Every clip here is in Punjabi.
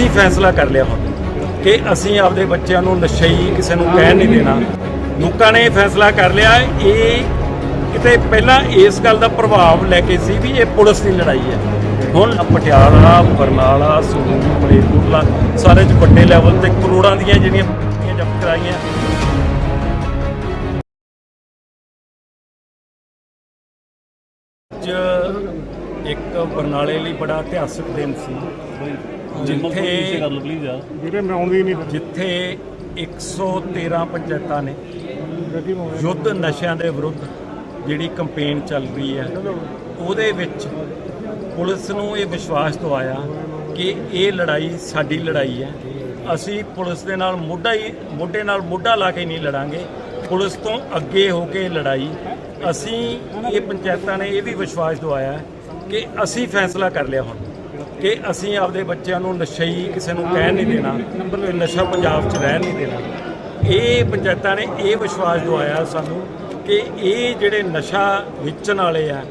ਅਸੀਂ ਫੈਸਲਾ ਕਰ ਲਿਆ ਹੁਣ ਕਿ ਅਸੀਂ ਆਪਦੇ ਬੱਚਿਆਂ ਨੂੰ ਨਸ਼ਈ ਕਿਸੇ ਨੂੰ ਕਹਿਣ ਨਹੀਂ ਦੇਣਾ। ਲੋਕਾਂ ਨੇ ਫੈਸਲਾ ਕਰ ਲਿਆ, ਇਹ ਕਿਤੇ ਪਹਿਲਾਂ ਇਸ ਗੱਲ ਦਾ ਪ੍ਰਭਾਵ ਲੈ ਕੇ ਸੀ ਵੀ ਇਹ ਪੁਲਿਸ ਦੀ ਲੜਾਈ ਹੈ। ਹੁਣ ਪਟਿਆਲਾ, ਬਰਨਾਲਾ, ਸੰਗਰੂਰ, ਮਲੇਰਕੋਟਲਾ, ਸਾਰੇ ਚ ਵੱਡੇ ਲੈਵਲ ਤੇ ਕਰੋੜਾਂ ਦੀਆਂ ਜਿਹੜੀਆਂ ਜ਼ਬਤ ਕਰਾਈਆਂ। ਅੱਜ ਇੱਕ ਬਰਨਾਲੇ ਲਈ ਬੜਾ ਇਤਿਹਾਸਕ ਦਿਨ ਸੀ। ਜਿੱਥੇ ਵੀਰੇ ਮੈਂ ਆਉਂਦੀ ਨਹੀਂ ਜਿੱਥੇ 113 ਪੰਚਾਇਤਾਂ ਨੇ। ਯੁੱਧ ਨਸ਼ਿਆਂ ਦੇ ਵਿਰੁੱਧ ਜਿਹੜੀ ਕੈਂਪੇਨ ਚੱਲ ਰਹੀ ਹੈ ਉਹਦੇ ਵਿੱਚ ਪੁਲਿਸ ਨੂੰ ਇਹ ਵਿਸ਼ਵਾਸ ਦਵਾਇਆ ਕਿ ਇਹ ਲੜਾਈ ਸਾਡੀ ਲੜਾਈ ਹੈ। ਅਸੀਂ ਪੁਲਿਸ ਦੇ ਨਾਲ ਮੋਢਾ ਹੀ ਮੋਢੇ ਨਾਲ ਮੋਢਾ ਲਾ ਕੇ ਨਹੀਂ ਲੜਾਂਗੇ। ਪੁਲਿਸ ਤੋਂ ਅੱਗੇ ਹੋ ਕੇ ਲੜਾਈ। ਅਸੀਂ ਇਹ ਪੰਚਾਇਤਾਂ ਨੇ ਇਹ ਵੀ ਵਿਸ਼ਵਾਸ ਦਵਾਇਆ ਕਿ ਅਸੀਂ ਫੈਸਲਾ ਕਰ ਲਿਆ ਹੁਣ ਕਿ ਅਸੀਂ ਆਪਦੇ ਬੱਚਿਆਂ ਨੂੰ ਨਸ਼ਈ ਕਿਸੇ ਨੂੰ ਕਹਿਣ ਨਹੀਂ ਦੇਣਾ ਕਿ ਨਸ਼ਾ ਪੰਜਾਬ 'ਚ ਰਹਿਣ ਨਹੀਂ ਦੇਣਾ। ਇਹ ਪੰਚਾਇਤਾਂ ਨੇ ਇਹ ਵਿਸ਼ਵਾਸ ਦਵਾਇਆ ਸਾਨੂੰ ਕਿ ਇਹ ਜਿਹੜੇ ਨਸ਼ਾ ਵੇਚਣ ਵਾਲੇ ਆ,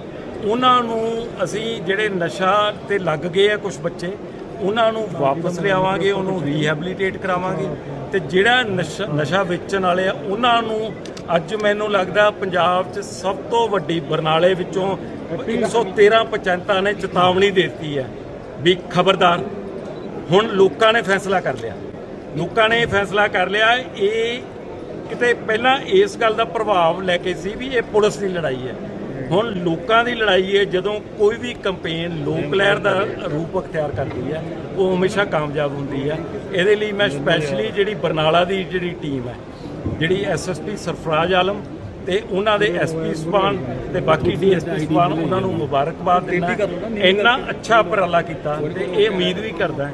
ਉਹਨਾਂ ਨੂੰ ਅਸੀਂ ਜਿਹੜੇ ਨਸ਼ਾ ਤੇ ਲੱਗ ਗਏ ਆ ਕੁਝ ਬੱਚੇ, ਉਹਨਾਂ ਨੂੰ ਵਾਪਸ ਲਿਆਵਾਂਗੇ, ਉਹਨੂੰ ਰੀਹੈਬਿਲਿਟੇਟ ਕਰਾਵਾਂਗੇ ਤੇ ਜਿਹੜਾ ਨਸ਼ਾ ਨਸ਼ਾ ਵੇਚਣ ਵਾਲੇ ਆ, ਉਹਨਾਂ ਨੂੰ ਅੱਜ ਮੈਨੂੰ ਲੱਗਦਾ ਪੰਜਾਬ 'ਚ ਸਭ ਤੋਂ ਵੱਡੀ ਬਰਨਾਲੇ ਵਿੱਚੋਂ 113 ਪੰਚਾਇਤਾਂ ਨੇ ਚੇਤਾਵਨੀ ਦੇ ਦਿੱਤੀ ਹੈ ਵੀ ਖਬਰਦਾਰ, ਹੁਣ ਲੋਕਾਂ ਨੇ ਫੈਸਲਾ ਕਰ ਲਿਆ। ਲੋਕਾਂ ਨੇ ਇਹ ਫੈਸਲਾ ਕਰ ਲਿਆ, ਇਹ ਕਿਤੇ ਪਹਿਲਾਂ ਇਸ ਗੱਲ ਦਾ ਪ੍ਰਭਾਵ ਲੈ ਕੇ ਸੀ ਵੀ ਇਹ ਪੁਲਿਸ ਦੀ ਲੜਾਈ ਹੈ। ਹੁਣ ਲੋਕਾਂ ਦੀ ਲੜਾਈ ਹੈ, ਜਦੋਂ ਕੋਈ ਵੀ ਕੰਪੇਨ ਲੋਕ ਲਹਿਰ ਦਾ ਰੂਪ ਅਖਤਿਆਰ ਕਰਦੀ ਹੈ, ਉਹ ਹਮੇਸ਼ਾ ਕਾਮਯਾਬ ਹੁੰਦੀ ਹੈ। ਇਹਦੇ ਲਈ ਮੈਂ ਸਪੈਸ਼ਲੀ ਜਿਹੜੀ ਬਰਨਾਲਾ ਦੀ ਜਿਹੜੀ ਟੀਮ ਹੈ, ਜਿਹੜੀ ਐਸਐਸਪੀ ਸਰਫਰਾਜ਼ ਆਲਮ ਤੇ ਉਹਨਾਂ ਦੇ ਐਸਪੀ ਸਪਾਨ ਤੇ ਬਾਕੀ ਡੀਐਸਪੀ ਸਪਾਨ ਉਹਨਾਂ ਨੂੰ ਮੁਬਾਰਕਬਾਦ ਦਿੰਦਾ ਇੰਨਾ ਅੱਛਾ ਉਪਰਾਲਾ ਕੀਤਾ ਤੇ ਇਹ ਉਮੀਦ ਵੀ ਕਰਦਾ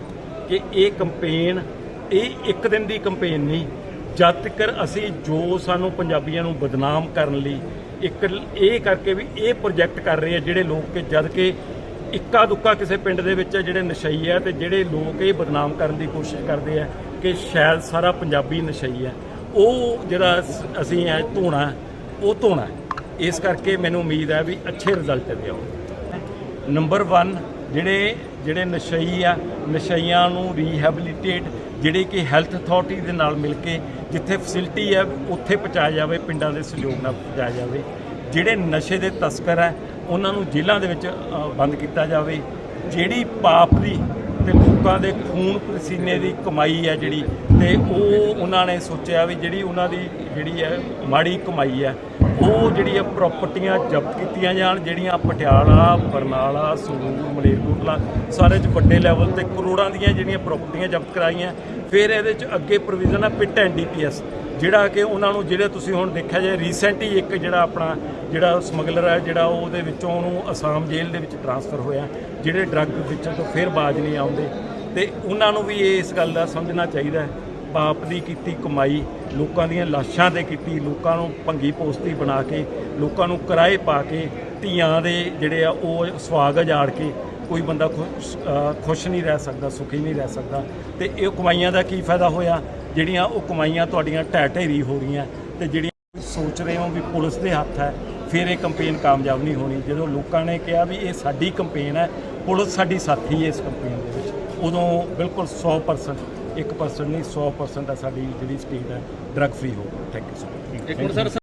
ਕਿ ਇਹ ਕੰਪੇਨ ਇਹ ਇੱਕ ਦਿਨ ਦੀ ਕੰਪੇਨ ਨਹੀਂ ਜਦ ਤੱਕ ਅਸੀਂ ਜੋ ਸਾਨੂੰ ਪੰਜਾਬੀਆਂ ਨੂੰ ਬਦਨਾਮ ਕਰਨ ਲਈ ਇੱਕ ਇਹ ਕਰਕੇ ਵੀ ਇਹ ਪ੍ਰੋਜੈਕਟ ਕਰ ਰਹੇ ਆ ਜਿਹੜੇ ਲੋਕ ਕਿ ਜਦ ਕਿ ਇੱਕਾ ਦੁੱਕਾ ਕਿਸੇ ਪਿੰਡ ਦੇ ਵਿੱਚ ਜਿਹੜੇ ਨਸ਼ਈ ਆ ਤੇ ਜਿਹੜੇ ਲੋਕ ਇਹ ਬਦਨਾਮ ਕਰਨ ਦੀ ਕੋਸ਼ਿਸ਼ ਕਰਦੇ ਆ ਕਿ ਸ਼ਾਇਦ ਸਾਰਾ ਪੰਜਾਬੀ ਨਸ਼ਈ ਆ। ਉਹ ਜਿਹੜਾ ਅਸੀਂ ਐ ਧੋਣਾ ਉਹ ਧੋਣਾ ਇਸ ਕਰਕੇ ਮੈਨੂੰ ਉਮੀਦ ਹੈ ਵੀ ਅੱਛੇ ਰਿਜ਼ਲਟ ਦੇ ਆਉ ਨੰਬਰ 1 ਜਿਹੜੇ ਜਿਹੜੇ ਨਸ਼ਈ ਆ, ਨਸ਼ਈਆਂ ਨੂੰ ਰੀਹੈਬਿਲਿਟੇਟ ਜਿਹੜੇ ਕਿ ਹੈਲਥ ਅਥਾਰਟੀ ਦੇ ਨਾਲ ਮਿਲ ਕੇ ਜਿੱਥੇ ਫੈਸਿਲਿਟੀ ਹੈ, ਉੱਥੇ ਪਹੁੰਚਾਇਆ ਜਾਵੇ, ਪਿੰਡਾਂ ਦੇ ਸਹਿਯੋਗ ਨਾਲ ਪਹੁੰਚਾਇਆ ਜਾਵੇ। ਜਿਹੜੇ ਨਸ਼ੇ ਦੇ ਤਸਕਰ ਹੈ, ਉਹਨਾਂ ਨੂੰ ਜੇਲ੍ਹਾਂ ਦੇ ਵਿੱਚ ਬੰਦ ਕੀਤਾ ਜਾਵੇ। ਜਿਹੜੀ ਪਾਪ ਦੀ ਤੇ ਲੋਕਾਂ ਦੇ ਖੂਨ ਪਸੀਨੇ ਦੀ ਕਮਾਈ ਹੈ ਜਿਹੜੀ ਤੇ ਉਹ ਉਹਨਾਂ ਨੇ ਸੋਚਿਆ ਵੀ ਜਿਹੜੀ ਉਹਨਾਂ ਦੀ ਜਿਹੜੀ ਹੈ ਮਾੜੀ ਕਮਾਈ ਹੈ, ਉਹ ਜਿਹੜੀ ਹੈ ਪ੍ਰਾਪਰਟੀਆਂ ਜ਼ਬਤ ਕੀਤੀਆਂ ਜਾਣ, ਜਿਹੜੀਆਂ ਪਟਿਆਲਾ, ਬਰਨਾਲਾ, ਸੰਗਰੂਰ, ਮਲੇਰਕੋਟਲਾ, ਸਾਰੇ ਚ ਵੱਡੇ ਲੈਵਲ ਤੇ ਕਰੋੜਾਂ ਦੀਆਂ ਜਿਹੜੀਆਂ ਪ੍ਰਾਪਰਟੀਆਂ ਜ਼ਬਤ ਕਰਾਈਆਂ ਫਿਰ ਇਹਦੇ ਚ ਅੱਗੇ ਪ੍ਰੋਵੀਜ਼ਨ ਹੈ ਪਿਟ ਐਂਡ ਡੀਪੀਐਸ ਜਿਹੜਾ ਕਿ ਉਹਨਾਂ ਨੂੰ ਜਿਹੜੇ ਤੁਸੀਂ ਹੁਣ ਦੇਖਿਆ ਜਾਏ ਰੀਸੈਂਟ ਹੀ ਇੱਕ ਜਿਹੜਾ ਆਪਣਾ ਜਿਹੜਾ ਸਮਗਲਰ ਹੈ ਜਿਹੜਾ ਉਹਦੇ ਵਿੱਚੋਂ ਉਹਨੂੰ ਅਸਾਮ ਜੇਲ੍ਹ ਦੇ ਵਿੱਚ ਟਰਾਂਸਫਰ ਹੋਇਆ, ਜਿਹੜੇ ਡਰੱਗ ਵਿੱਚੋਂ ਤੋਂ ਫਿਰ ਬਾਜ ਨਹੀਂ ਆਉਂਦੇ। ਤੇ ਉਹਨਾਂ ਨੂੰ ਵੀ ਇਸ ਗੱਲ ਦਾ ਸਮਝਣਾ ਚਾਹੀਦਾ ਹੈ। ਪਾਪ ਦੀ ਕੀਤੀ ਕਮਾਈ, ਲੋਕਾਂ ਦੀਆਂ ਲਾਸ਼ਾਂ ਤੇ ਕੀਤੀ, ਲੋਕਾਂ ਨੂੰ ਭੰਗੀ ਪੋਸਤੀ ਬਣਾ ਕੇ, ਲੋਕਾਂ ਨੂੰ ਕਿਰਾਏ ਪਾ ਕੇ, ਧੀਆਂ ਦੇ ਜਿਹੜੇ ਆ ਉਹ ਸਵਾਗ ਉਜਾੜ ਕੇ ਕੋਈ ਬੰਦਾ ਖੁਸ਼ ਅ, ਖੁਸ਼ ਨਹੀਂ ਰਹਿ ਸਕਦਾ ਸੁਖੀ ਨਹੀਂ ਰਹਿ ਸਕਦਾ। ਤੇ ਇਹ ਕਮਾਈਆਂ ਦਾ ਕੀ ਫਾਇਦਾ ਹੋਇਆ? ਜਿਹੜੀਆਂ ਉਹ ਕਮਾਈਆਂ ਤੁਹਾਡੀਆਂ ਢਹਿ ਢੇਰੀ ਹੋ ਰਹੀਆਂ ਤੇ ਜਿਹੜੀਆਂ ਸੋਚ ਰਹੇ ਹੋ ਵੀ ਪੁਲਿਸ ਦੇ ਹੱਥ ਹੈ ਫਿਰ ਇਹ ਕੰਪੇਨ ਕਾਮਯਾਬ ਨਹੀਂ ਹੋਣੀ। ਜਦੋਂ ਲੋਕਾਂ ਨੇ ਕਿਹਾ ਵੀ ਇਹ ਸਾਡੀ ਕੰਪੇਨ ਹੈ ਪੁਲਿਸ ਸਾਡੀ ਸਾਥੀ ਹੈ ਇਸ ਕੰਪੇਨ ਦੇ ਵਿੱਚ। ਉਦੋਂ ਬਿਲਕੁਲ 100% 1% ਨਹੀਂ 100% ਦਾ ਸਾਡੀ ਜਿਹੜੀ ਸਟੇਟ ਹੈ ਡਰੱਗ ਫ੍ਰੀ ਹੋ ਥੈਂਕ ਯੂ ਸੋ ਮਚ ਇੱਕ ਮਿੰਟ ਸਰ